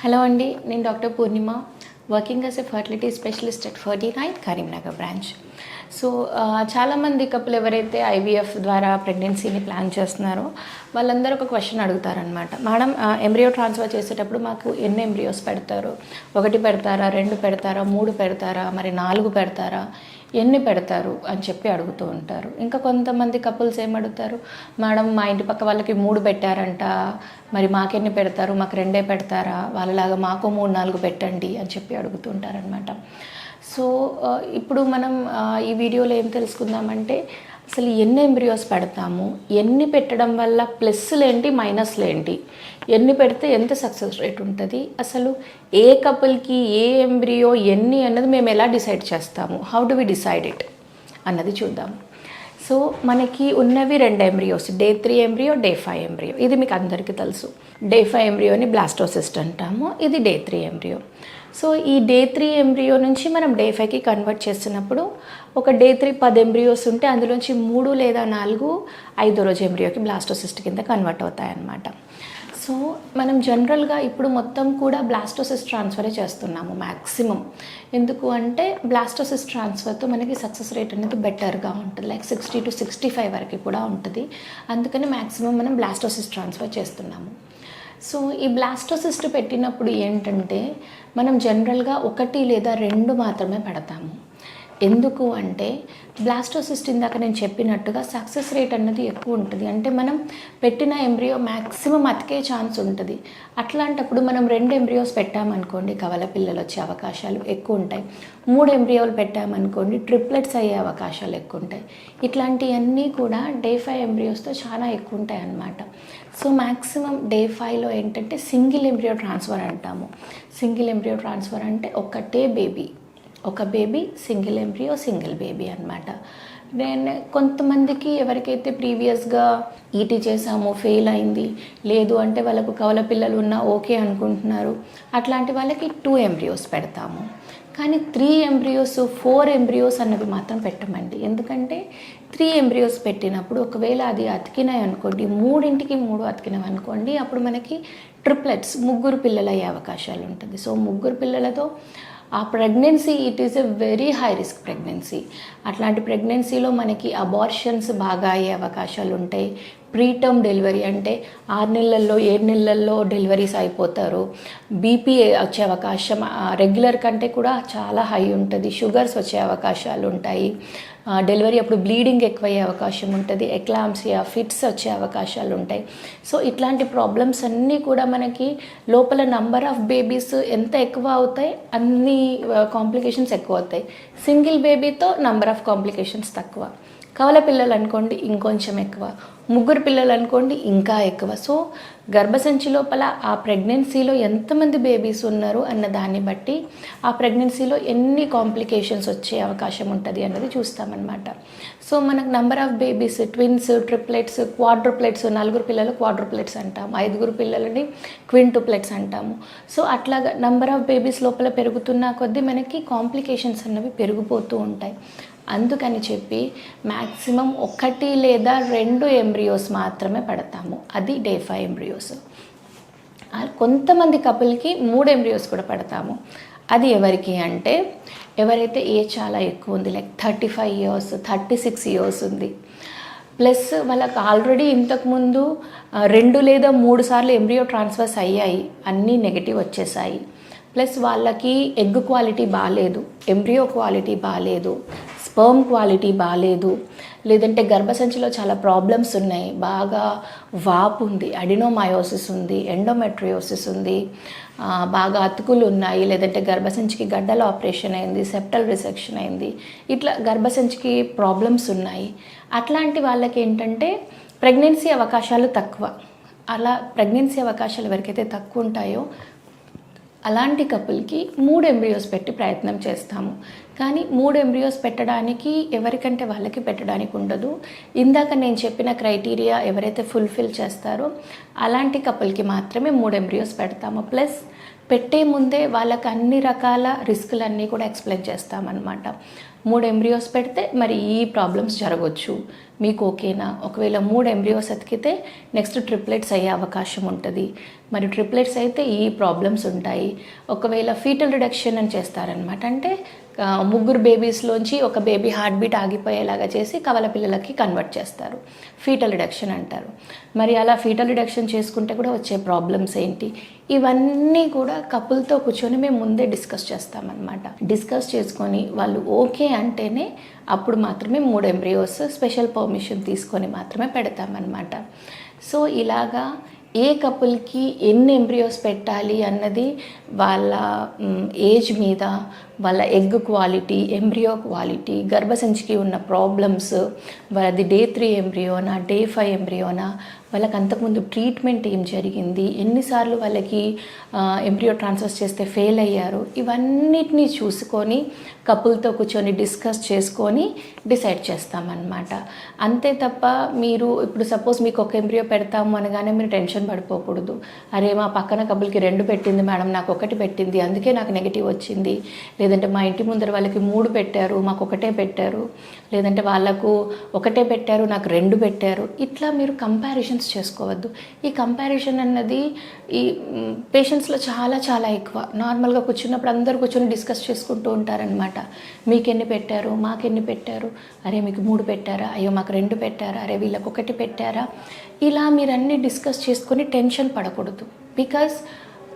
Hello అండి నేను doctor Purnima working as a fertility specialist at Ferty nine Karimnagar branch. So చాలామంది కప్పులు ఎవరైతే ఐవీఎఫ్ ద్వారా ప్రెగ్నెన్సీని ప్లాన్ చేస్తున్నారో వాళ్ళందరూ ఒక క్వశ్చన్ అడుగుతారనమాట మేడం ఎంబ్రియో ట్రాన్స్ఫర్ చేసేటప్పుడు మాకు ఎన్ని ఎంబ్రియోస్ పెడతారు? ఒకటి పెడతారా? రెండు పెడతారా? మూడు పెడతారా? మరి నాలుగు పెడతారా? ఎన్ని పెడతారు? అని చెప్పి అడుగుతూ ఉంటారు. ఇంకా కొంతమంది కపుల్స్ ఏమడుగుతారు? అడుగుతారు మేడం మా ఇంటి పక్క వాళ్ళకి మూడు పెట్టారంట మరి మాకెన్ని పెడతారు? మాకు రెండే పెడతారా? వాళ్ళలాగా మాకు మూడు నాలుగు పెట్టండి అని చెప్పి అడుగుతుంటారనమాట సో ఇప్పుడు మనం ఈ వీడియోలో ఏం తెలుసుకుందామంటే అసలు ఎన్ని ఎంబ్రియోస్ పెడతాము? ఎన్ని పెట్టడం వల్ల ప్లస్లు ఏంటి మైనస్లు ఏంటి ఎన్ని పెడితే ఎంత సక్సెస్ రేట్ ఉంటుంది? అసలు ఏ కపుల్కి ఏ ఎంబ్రియో ఎన్ని అన్నది మేము ఎలా డిసైడ్ చేస్తాము? How do we decide it అన్నది చూద్దాము సో మనకి ఉన్నవి రెండు embryos day three embryo day five embryo ఇది మీకు అందరికీ తెలుసు. డే ఫైవ్ ఎంబ్రియోని బ్లాస్టోసిస్ట్ అంటాము. ఇది డే త్రీ ఎంబ్రియో సో ఈ డే త్రీ ఎంబ్రియో నుంచి మనం డే ఫైవ్కి కన్వర్ట్ చేస్తున్నప్పుడు ఒక డే త్రీ పది ఎంబ్రియోస్ ఉంటే అందులోంచి మూడు లేదా నాలుగు ఐదో రోజు ఎంబ్రియోకి బ్లాస్టోసిస్ట్ కింద కన్వర్ట్ అవుతాయన్నమాట. సో మనం జనరల్గా ఇప్పుడు మొత్తం కూడా బ్లాస్టోసిస్ ట్రాన్స్ఫరే చేస్తున్నాము మ్యాక్సిమం ఎందుకు అంటే బ్లాస్టోసిస్ ట్రాన్స్ఫర్తో మనకి సక్సెస్ రేట్ అనేది బెటర్గా ఉంటుంది. Like sixty to sixty five వరకు కూడా ఉంటుంది. అందుకని మ్యాక్సిమం మనం బ్లాస్టోసిస్ ట్రాన్స్ఫర్ చేస్తున్నాము. సో ఈ బ్లాస్టోసిస్ట్ పెట్టినప్పుడు ఏంటంటే మనం జనరల్గా ఒకటి లేదా రెండు మాత్రమే పెడతాము. ఎందుకు అంటే బ్లాస్టోసిస్ట్ ఇందాక నేను చెప్పినట్టుగా సక్సెస్ రేట్ అన్నది ఎక్కువ ఉంటుంది. అంటే మనం పెట్టిన ఎంబ్రియో మ్యాక్సిమం అతికే ఛాన్స్ ఉంటుంది. అట్లాంటప్పుడు మనం రెండు ఎంబ్రియోస్ పెట్టామనుకోండి కవల పిల్లలు వచ్చే అవకాశాలు ఎక్కువ ఉంటాయి. మూడు ఎంబ్రియోలు పెట్టామనుకోండి ట్రిప్లెట్స్ అయ్యే అవకాశాలు ఎక్కువ ఉంటాయి. ఇట్లాంటివన్నీ కూడా డే ఫైవ్ ఎంబ్రియోస్తో చాలా ఎక్కువ ఉంటాయి అన్నమాట. సో మ్యాక్సిమం డే ఫైవ్లో ఏంటంటే సింగిల్ ఎంబ్రియో ట్రాన్స్ఫర్ అంటాము. సింగిల్ ఎంబ్రియో ట్రాన్స్ఫర్ అంటే ఒకటే బేబీ. ఒక baby single embryo single baby అనమాట నేను కొంతమందికి ఎవరికైతే ప్రీవియస్గా ఈటీ చేసామో ఫెయిల్ అయింది లేదు అంటే వాళ్ళకు కవల పిల్లలు ఉన్నా ఓకే అనుకుంటున్నారు అట్లాంటి వాళ్ళకి టూ ఎంబ్రియోస్ పెడతాము. కానీ త్రీ ఎంబ్రియోస్ ఫోర్ ఎంబ్రియోస్ అన్నవి మాత్రం పెట్టమండి. ఎందుకంటే త్రీ ఎంబ్రియోస్ పెట్టినప్పుడు ఒకవేళ అది అతికినాయి అనుకోండి మూడింటికి మూడు అతికినవి అనుకోండి అప్పుడు మనకి ట్రిప్లెట్స్ ముగ్గురు పిల్లలు అయ్యే అవకాశాలు ఉంటుంది. సో ముగ్గురు పిల్లలతో ఆ pregnancy it is a very high risk pregnancy అట్లాంటి ప్రెగ్నెన్సీలో మనకి అబార్షన్స్ బాగా అయ్యే అవకాశాలు ఉంటాయి ప్రీటర్మ్ డెలివరీ అంటే ఆరు నెలల్లో ఏడు నెలల్లో డెలివరీస్ అయిపోతారు. బీపీ వచ్చే అవకాశం రెగ్యులర్ కంటే కూడా చాలా హై ఉంటుంది. షుగర్స్ వచ్చే అవకాశాలు ఉంటాయి. డెలివరీ అప్పుడు బ్లీడింగ్ ఎక్కువయ్యే అవకాశం ఉంటుంది. ఎక్లాంసియా ఫిట్స్ వచ్చే అవకాశాలు ఉంటాయి. సో ఇట్లాంటి ప్రాబ్లమ్స్ అన్నీ కూడా మనకి లోపల నంబర్ ఆఫ్ బేబీస్ ఎంత ఎక్కువ అవుతాయి అన్ని కాంప్లికేషన్స్ ఎక్కువ అవుతాయి. సింగిల్ బేబీతో నంబర్ ఆఫ్ కాంప్లికేషన్స్ తక్కువ. కవల పిల్లలు అనుకోండి ఇంకొంచెం ఎక్కువ. ముగ్గురు పిల్లలు అనుకోండి ఇంకా ఎక్కువ. సో గర్భసంచి లోపల ఆ ప్రెగ్నెన్సీలో ఎంతమంది బేబీస్ ఉన్నారు అన్న దాన్ని బట్టి ఆ ప్రెగ్నెన్సీలో ఎన్ని కాంప్లికేషన్స్ వచ్చే అవకాశం ఉంటుంది అన్నది చూస్తామన్నమాట. సో మనకు number of babies twins triplets quadruplets నలుగురు పిల్లలు క్వాడ్రుప్లెట్స్ అంటాము. ఐదుగురు పిల్లలని క్వింటుప్లెట్స్ అంటాము. సో అట్లాగా నంబర్ ఆఫ్ బేబీస్ లోపల పెరుగుతున్న కొద్దీ మనకి కాంప్లికేషన్స్ అన్నవి పెరిగిపోతూ ఉంటాయి. అందుకని చెప్పి మ్యాక్సిమం ఒకటి లేదా రెండు ఎంబ్రియోస్ మాత్రమే పడతాము. అది డే ఫైవ్ ఎంబ్రియోస్ కొంతమంది కపుల్కి మూడు ఎంబ్రియోస్ కూడా పడతాము. అది ఎవరికి అంటే ఎవరైతే ఏజ్ చాలా ఎక్కువ ఉంది like thirty five years thirty six years ఉంది ప్లస్ వాళ్ళకి ఆల్రెడీ ఇంతకుముందు రెండు లేదా మూడు సార్లు ఎంబ్రియో ట్రాన్స్ఫర్స్ అయ్యాయి. అన్నీ నెగిటివ్ వచ్చేసాయి. ప్లస్ వాళ్ళకి ఎగ్ క్వాలిటీ బాగాలేదు ఎంబ్రియో క్వాలిటీ బాగాలేదు స్పర్మ్ క్వాలిటీ బాగాలేదు లేదంటే గర్భసంచిలో చాలా ప్రాబ్లమ్స్ ఉన్నాయి. బాగా వాపు ఉంది అడినోమయోసిస్ ఉంది ఎండోమెట్రియోసిస్ ఉంది. బాగా అతుకులు ఉన్నాయి. లేదంటే గర్భసంచికి గడ్డల ఆపరేషన్ అయింది సెప్టల్ రిసెక్షన్ అయింది. ఇట్లా గర్భసంచికి ప్రాబ్లమ్స్ ఉన్నాయి. అట్లాంటి వాళ్ళకి ఏంటంటే ప్రెగ్నెన్సీ అవకాశాలు తక్కువ. అలా ప్రెగ్నెన్సీ అవకాశాలు ఎవరికైతే తక్కువ ఉంటాయో అలాంటి కపుల్కి మూడు ఎంబ్రియోస్ పెట్టి ప్రయత్నం చేస్తాము. కానీ మూడు ఎంబ్రియోస్ పెట్టడానికి ఎవరికంటే వాళ్ళకి పెట్టడానికి ఉండదు. ఇందాక నేను చెప్పిన క్రైటీరియా ఎవరైతే ఫుల్ఫిల్ చేస్తారో అలాంటి కపుల్కి మాత్రమే మూడు ఎంబ్రియోస్ పెడతాము. ప్లస్ పెట్టే ముందే వాళ్ళకి అన్ని రకాల రిస్కులన్నీ కూడా ఎక్స్ప్లెయిన్ చేస్తామన్నమాట. మూడు ఎంబ్రియోస్ పెడితే మరి ఈ ప్రాబ్లమ్స్ జరగవచ్చు మీకు ఓకేనా? ఒకవేళ మూడు ఎంబ్రియోస్ ఎతికితే నెక్స్ట్ ట్రిప్లెట్స్ అయ్యే అవకాశం ఉంటుంది. మరి ట్రిప్లెట్స్ అయితే ఈ ప్రాబ్లమ్స్ ఉంటాయి. ఒకవేళ ఫీటల్ రిడక్షన్ అని చేస్తారనమాట అంటే ముగ్గురు బేబీస్లోంచి ఒక బేబీ హార్ట్ బీట్ ఆగిపోయేలాగా చేసి కవల పిల్లలకి కన్వర్ట్ చేస్తారు. ఫీటల్ రిడక్షన్ అంటారు. మరి అలా ఫీటల్ రిడక్షన్ చేసుకుంటే కూడా వచ్చే ప్రాబ్లమ్స్ ఏంటి? ఇవన్నీ కూడా కపుల్తో కూర్చొని మేము ముందే డిస్కస్ చేస్తామన్నమాట. డిస్కస్ చేసుకొని వాళ్ళు ఓకే అంటేనే అప్పుడు మాత్రమే మూడు ఎంబ్రియోస్ స్పెషల్ పర్మిషన్ తీసుకొని మాత్రమే పెడతామన్నమాట. సో ఇలాగా ఏ కపుల్కి ఎన్ని ఎంబ్రియోస్ పెట్టాలి అన్నది వాళ్ళ ఏజ్ మీద వాళ్ళ ఎగ్ క్వాలిటీ ఎంబ్రియో క్వాలిటీ గర్భసంచికి ఉన్న ప్రాబ్లమ్స్ వాళ్ళది డే త్రీ ఎంబ్రియోనా డే ఫైవ్ ఎంబ్రియోనా వాళ్ళకి అంతకుముందు ట్రీట్మెంట్ ఏం జరిగింది ఎన్నిసార్లు వాళ్ళకి ఎంబ్రియో ట్రాన్స్ఫర్ చేస్తే ఫెయిల్ అయ్యారు ఇవన్నిటినీ చూసుకొని కపుల్తో కూర్చొని డిస్కస్ చేసుకొని డిసైడ్ చేస్తామన్నమాట. అంతే తప్ప మీరు ఇప్పుడు సపోజ్ మీకు ఒక ఎంబ్రియో పెడతాము అనగానే మీరు టెన్షన్ పడిపోకూడదు. అరే మా పక్కన కపుల్కి రెండు పెట్టింది మేడం నాకు ఒకటి పెట్టింది అందుకే నాకు నెగిటివ్ వచ్చింది. లేదంటే మా ఇంటి ముందర వాళ్ళకి మూడు పెట్టారు మాకు ఒకటే పెట్టారు లేదంటే వాళ్ళకు ఒకటే పెట్టారు నాకు రెండు పెట్టారు. ఇట్లా మీరు కంపారిజన్స్ చేసుకోవద్దు. ఈ కంపారిజన్ అన్నది ఈ పేషెంట్స్లో చాలా చాలా ఎక్కువ. నార్మల్గా కూర్చున్నప్పుడు అందరు కూర్చొని డిస్కస్ చేసుకుంటూ ఉంటారనమాట మీకు ఎన్ని పెట్టారు? మాకు ఎన్ని పెట్టారు? అరే మీకు మూడు పెట్టారా? అయ్యో మాకు రెండు పెట్టారా? అరే వీళ్ళకి ఒకటి పెట్టారా? ఇలా మీరు అన్నీ డిస్కస్ చేసుకొని టెన్షన్ పడకూడదు. బికాస్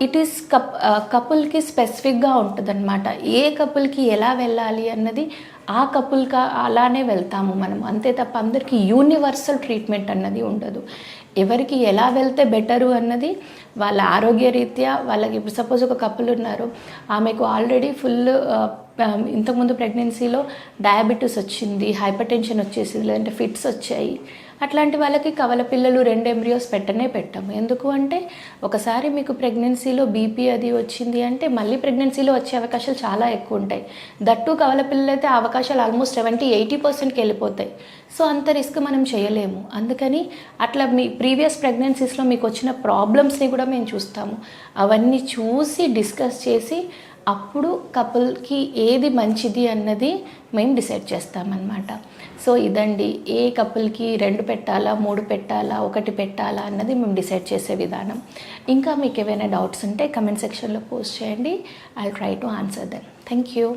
ఇట్ ఈస్ కప్ కపుల్కి స్పెసిఫిక్గా ఉంటుందన్నమాట. ఏ కపుల్కి ఎలా వెళ్ళాలి అన్నది ఆ కపుల్గా అలానే వెళ్తాము మనం. అంతే తప్ప అందరికీ యూనివర్సల్ ట్రీట్మెంట్ అన్నది ఉండదు. ఎవరికి ఎలా వెళ్తే బెటరు అన్నది వాళ్ళ ఆరోగ్య రీత్యా వాళ్ళకి ఇప్పుడు సపోజ్ ఒక కపుల్ ఉన్నారు ఆమెకు ఆల్రెడీ ఫుల్ ఇంతకుముందు ప్రెగ్నెన్సీలో డయాబెటీస్ వచ్చింది హైపర్ టెన్షన్ వచ్చేసింది లేదంటే ఫిట్స్ వచ్చాయి. అట్లాంటి వాళ్ళకి కవల పిల్లలు రెండు ఎంబ్రియోస్ పెట్టనే పెట్టాము ఎందుకు అంటే ఒకసారి మీకు ప్రెగ్నెన్సీలో బీపీ అది వచ్చింది అంటే మళ్ళీ ప్రెగ్నెన్సీలో వచ్చే అవకాశాలు చాలా ఎక్కువ ఉంటాయి. దట్టు కవల పిల్లలు అయితే అవకాశాలు ఆల్మోస్ట్ సెవెంటీ ఎయిటీ పర్సెంట్కి వెళ్ళిపోతాయి. సో అంత రిస్క్ మనం చేయలేము. అందుకని అట్లా మీ ప్రీవియస్ ప్రెగ్నెన్సీస్లో మీకు వచ్చిన ప్రాబ్లమ్స్ని కూడా మేము చూస్తాము. అవన్నీ చూసి డిస్కస్ చేసి అప్పుడు కపుల్కి ఏది మంచిది అన్నది మేము డిసైడ్ చేస్తామన్నమాట. సో ఇదండి. ఏ కపుల్కి రెండు పెట్టాలా మూడు పెట్టాలా ఒకటి పెట్టాలా అన్నది మేము డిసైడ్ చేసే విధానం. ఇంకా మీకు ఏవైనా డౌట్స్ ఉంటే కమెంట్ సెక్షన్లో పోస్ట్ చేయండి. I try to answer then thank you